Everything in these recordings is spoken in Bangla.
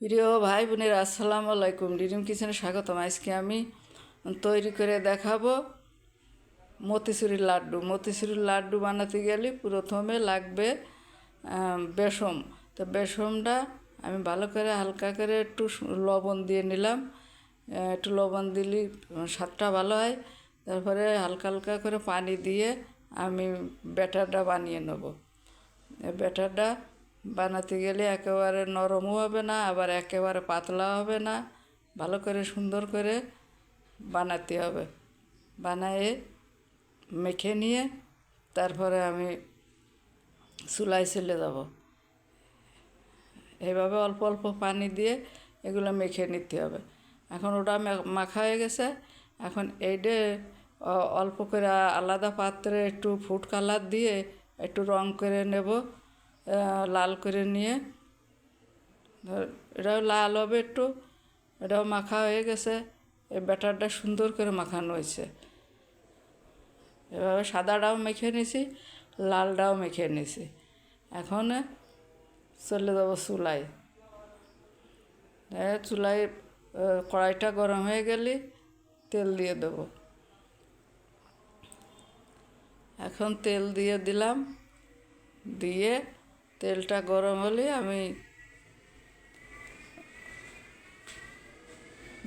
প্রিয় ভাই বোনের আসসালামু আলাইকুম। ডিরিম কিচেনে স্বাগতম। আজকে আমি তৈরি করে দেখাবো মতিচুরির লাড্ডু। মতিচুরির লাড্ডু বানাতে গেলে প্রথমে লাগবে বেসম। তো বেসমটা আমি ভালো করে হালকা করে একটু লবণ দিয়ে নিলাম। একটু লবণ দিলে স্বাদটা ভালো হয়। তারপরে হালকা হালকা করে পানি দিয়ে আমি ব্যাটারটা বানিয়ে নেব। ব্যাটারটা বানাতে গেলে একেবারে নরমও হবে না, আবার একেবারে পাতলা হবে না। ভালো করে সুন্দর করে বানাতে হবে। বানায়ে মেখে নিয়ে তারপরে আমি চুলায় চলে যাব এইভাবে অল্প অল্প পানি দিয়ে এগুলো মেখে নিতে হবে। এখন ওটা মাখা হয়ে গেছে। এখন এইটা অল্প করে আলাদা পাত্রে একটু ফুড কালার দিয়ে একটু রং করে নেব। লাল করে নিয়ে, ধর, এটাও লাল হবে একটু, এটাও মাখা হয়ে গেছে, এই ব্যাটারটা সুন্দর করে মাখানো হয়েছে। এভাবে সাদাটাও মেখে নিছি লালটাও মেখে নিছি এখন চলে যাব চুলায়। হ্যাঁ চুলায় কড়াইটা গরম হয়ে গেলে তেল দিয়ে দেবো। এখন তেল দিয়ে দিলাম, দিয়ে তেলটা গরম হলে আমি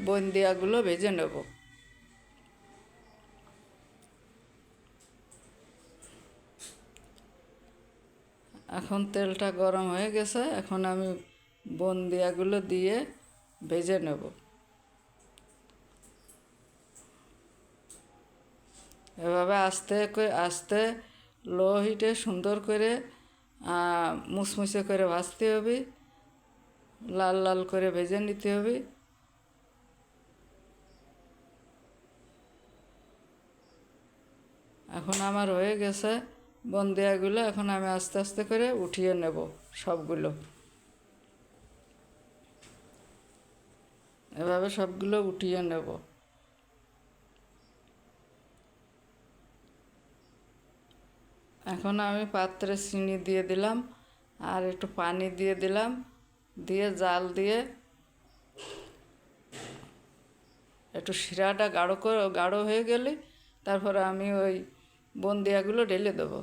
বন্দিয়াগুলো ভেজে নেব। এখন তেলটা গরম হয়ে গেছে, এখন আমি বন্দিয়াগুলো দিয়ে ভেজে নেব। এভাবে আস্তে আস্তে লো হিটে সুন্দর করে মুসমুসে করে ভাজতে হবে, লাল লাল করে ভেজে নিতে হবে। এখন আমার হয়ে গেছে বন্দিয়াগুলো, এখন আমি আস্তে আস্তে করে উঠিয়ে নেব সবগুলো। এভাবে সবগুলো উঠিয়ে নেব। এখন আমি পাত্রে চিনি দিয়ে দিলাম আর একটু পানি দিয়ে দিলাম, দিয়ে জাল দিয়ে একটু শিরাটা গাঢ় করে গাঢ় হয়ে গেলে তারপরে আমি ওই বন্দিয়াগুলো ঢেলে দেবো।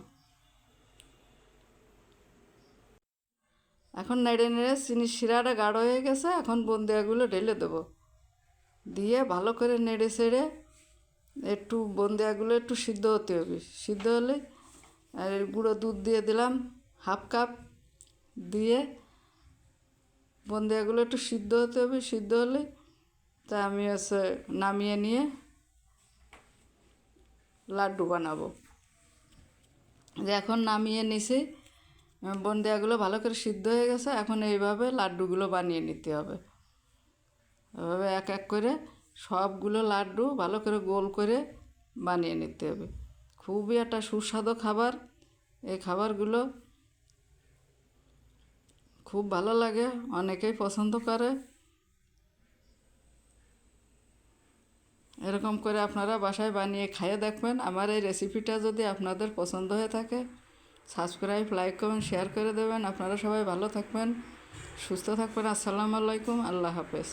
এখন নেড়ে নেড়ে চিনি শিরাটা গাঢ় হয়ে গেছে, এখন বন্দিয়াগুলো ঢেলে দেবো। দিয়ে ভালো করে নেড়ে ছেড়ে একটু বন্দিয়াগুলো একটু সিদ্ধ হতে হবে। সিদ্ধ হলে আর গুঁড়ো দুধ দিয়ে দিলাম, হাফ কাপ দিয়ে। বন্দিয়াগুলো একটু সিদ্ধ হতে হবে, সিদ্ধ হলে তা আমি হচ্ছে নামিয়ে নিয়ে লাড্ডু বানাবো। এখন নামিয়ে নিছি, বন্দিয়াগুলো ভালো করে সিদ্ধ হয়ে গেছে, এখন এইভাবে লাড্ডুগুলো বানিয়ে নিতে হবে। এভাবে এক এক করে সবগুলো লাড্ডু ভালো করে গোল করে বানিয়ে নিতে হবে। খুবই একটা সুস্বাদু খাবার। এই খাবারগুলো খুব ভালো লাগে, অনেকেই পছন্দ করে। এরকম করে আপনারা বাসায় বানিয়ে খাইয়ে দেখবেন। আমার এই রেসিপিটা যদি আপনাদের পছন্দ হয়ে থাকে সাবস্ক্রাইব লাইক কমেন্ট শেয়ার করে দেবেন। আপনারা সবাই ভালো থাকবেন, সুস্থ থাকবেন। আসসালামু আলাইকুম, আল্লাহ হাফেজ।